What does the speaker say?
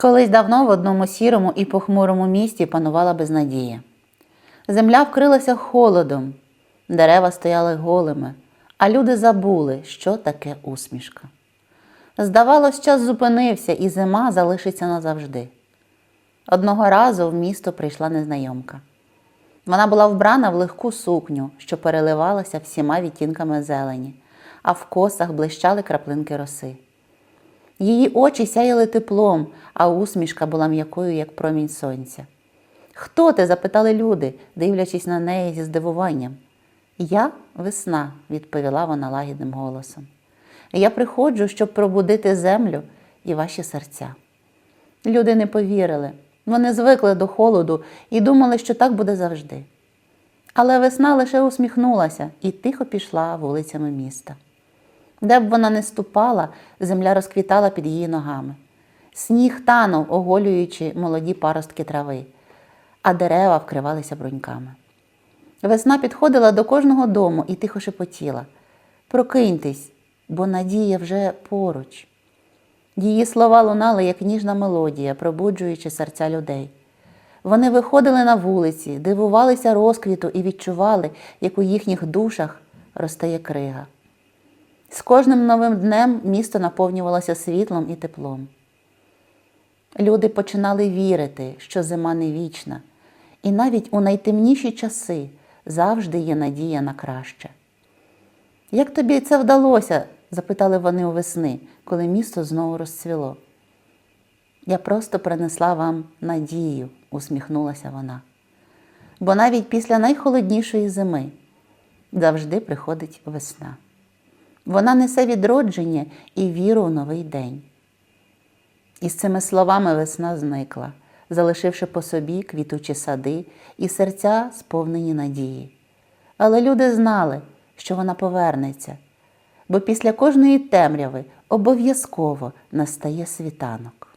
Колись давно в одному сірому і похмурому місті панувала безнадія. Земля вкрилася холодом, дерева стояли голими, а люди забули, що таке усмішка. Здавалось, час зупинився, і зима залишиться назавжди. Одного разу в місто прийшла незнайомка. Вона була вбрана в легку сукню, що переливалася всіма відтінками зелені, а в косах блищали краплинки роси. Її очі сяяли теплом, а усмішка була м'якою, як промінь сонця. Хто ти? запитали люди, дивлячись на неї зі здивуванням. Я весна, відповіла вона лагідним голосом. Я приходжу, щоб пробудити землю і ваші серця. Люди не повірили. Вони звикли до холоду і думали, що так буде завжди. Але весна лише усміхнулася і тихо пішла вулицями міста. Де б вона не ступала, земля розквітала під її ногами. Сніг танув, оголюючи молоді паростки трави, а дерева вкривалися бруньками. Весна підходила до кожного дому і тихо шепотіла Прокиньтесь, бо надія вже поруч. Її слова лунали, як ніжна мелодія, пробуджуючи серця людей. Вони виходили на вулиці, дивувалися розквіту і відчували, як у їхніх душах розтає крига. Кожним новим днем місто наповнювалося світлом і теплом. Люди починали вірити, що зима не вічна, і навіть у найтемніші часи завжди є надія на краще. Як тобі це вдалося? запитали вони у весни, коли місто знову розцвіло. Я просто принесла вам надію, усміхнулася вона. Бо навіть після найхолоднішої зими завжди приходить весна. Вона несе відродження і віру у новий день. І з цими словами весна зникла, залишивши по собі квітучі сади і серця сповнені надії. Але люди знали, що вона повернеться, бо після кожної темряви обов'язково настає світанок.